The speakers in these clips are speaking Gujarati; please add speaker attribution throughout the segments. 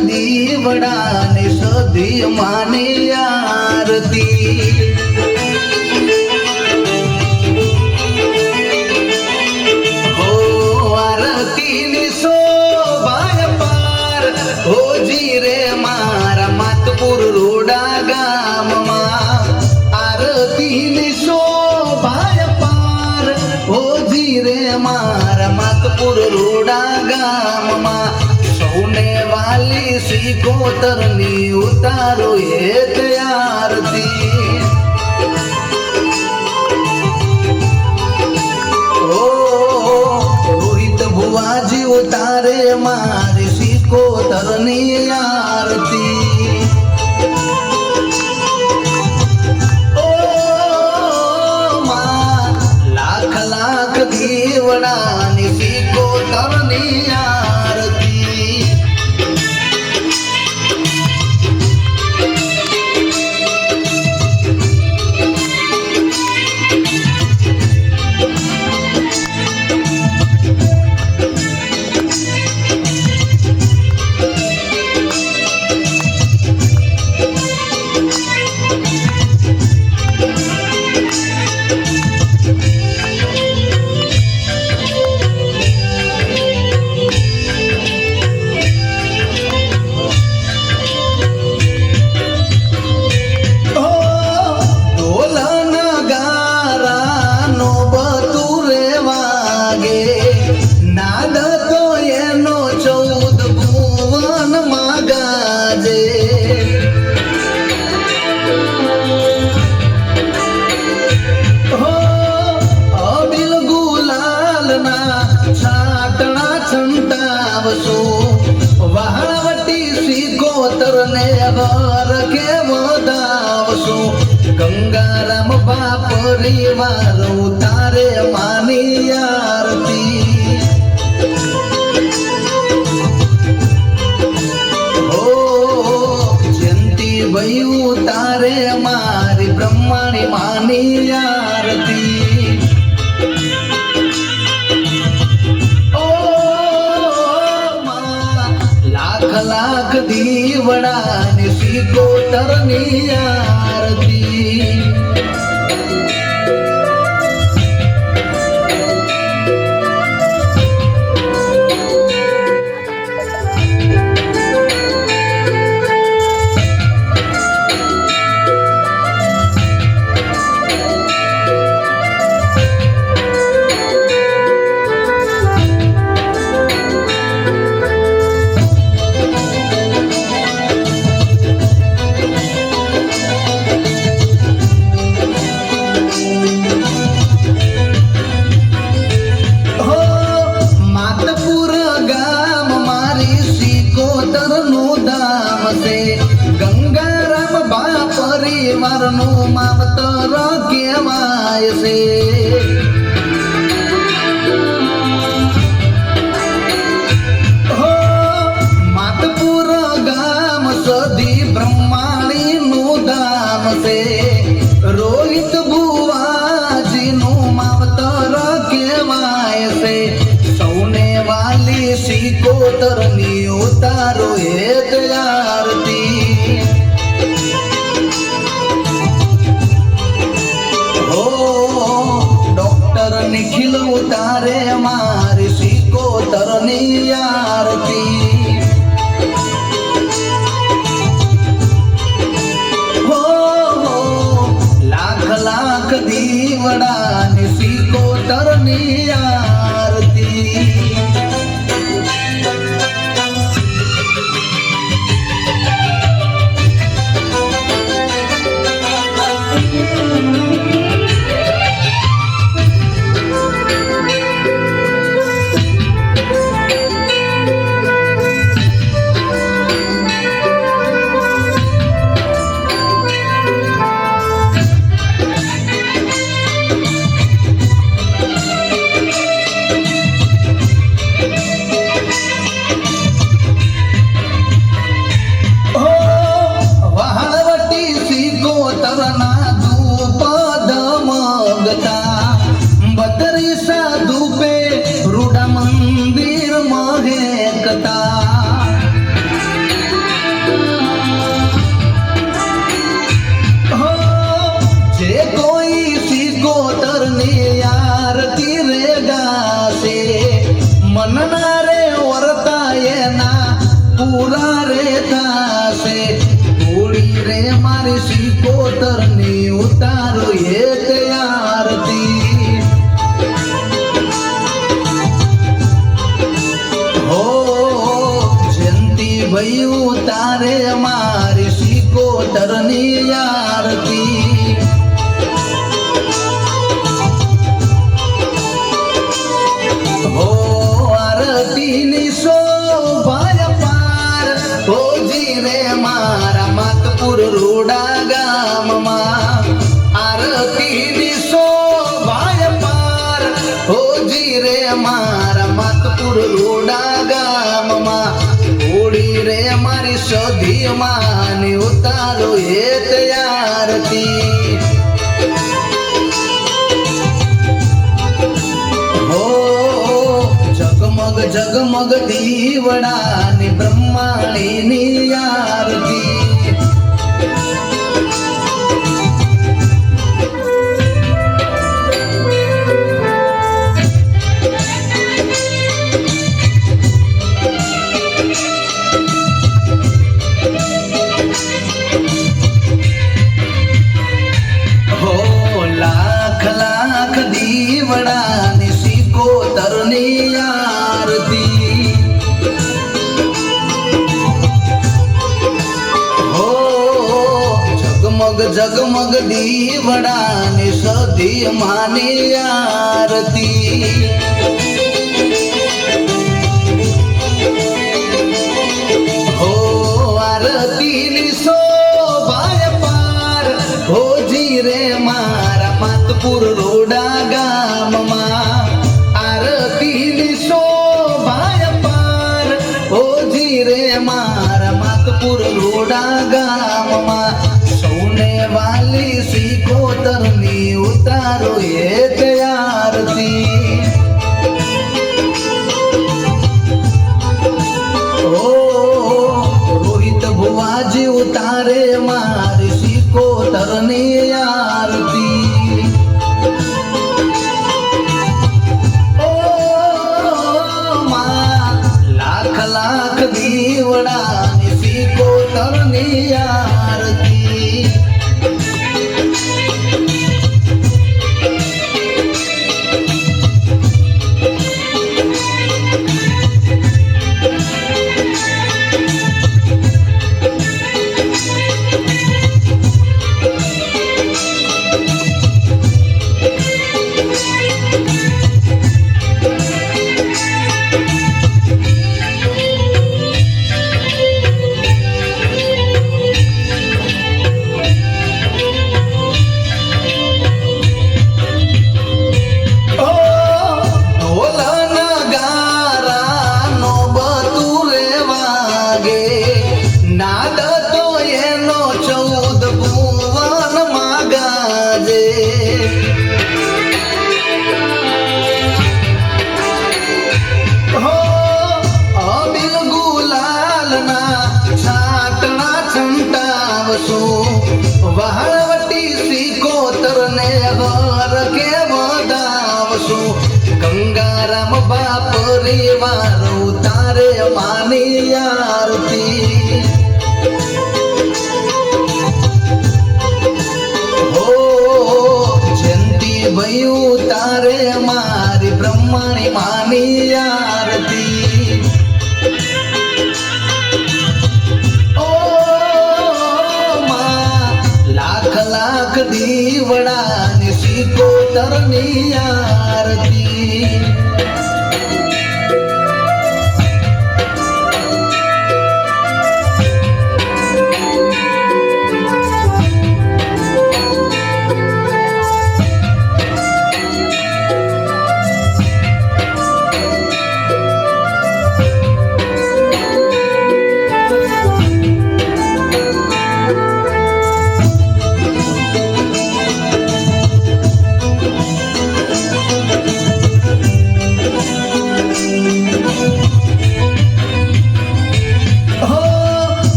Speaker 1: દીવડાની સધી માની આરતી. વાલી સિકોતરની ઉતારો એક આરતી ઓ રોહિત ભુવાજી ઉતારે મારી સિકોતરની આરતી. ઓ માં, લાખ લાખ દીવડાની સિકોતરની આરતી નગારાનો બતુરે વાગે નાદ તો એનો ચૌદ અબિલ ગુલાલના છાટણા છંટાવશો. વહાણવટી સિકોતર ને વર કે વધાવશો. ગંગારામ બાપ પરિવાર, તારે માની આરતી. ભયું તારે મારી બ્રહ્માણી માની આરતી. લાખ લાખ દીવડાની સિકોતરની આરતી નું માવતર કહેવાય છે. માતપુર ગામ સદી બ્રહ્માણી નું ધામ છે. નિખિલ ઉતારે મારી સિકોતરની આરતી હો લાખ લાખ લાખ સિકો તરની આરતી હોજી રે મારા માતપુર રોડા ગામમાં. આરતીની શોભાય પાર. હોજી રે મારા માતપુર રોડા ગામમાં. ઓડી રે મારી સધી માની ઉતારો એ તૈયારતી જગમગ બ્રહ્માણી ની આરતી જગમગ વડાની સધી માની આરતી હો આરતીની શોભાય પાર હોજી રે મારા માતપુર રોડા ગામમાં આરતીની શોભાય પાર હોજી રે મારા માતપુર રોડા ગામમાં E minha arte ગંગારામ બાપ પરિવાર તારે માની આરતી. હો, જયંતી ભયું, તારે મારી બ્રહ્માણી માની આરતી. ઓ લાખ લાખ દીવડાની સિકોતરની આરતી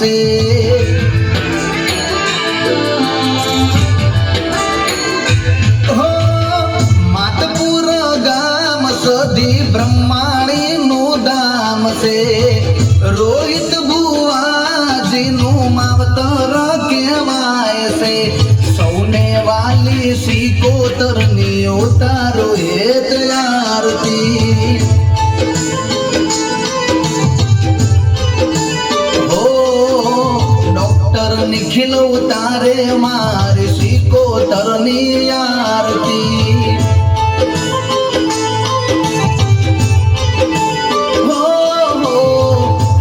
Speaker 1: see. થાય મારી શીકોતરની આરતી.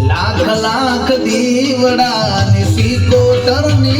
Speaker 1: લાખ લાખ દીવડાની શીકોતરની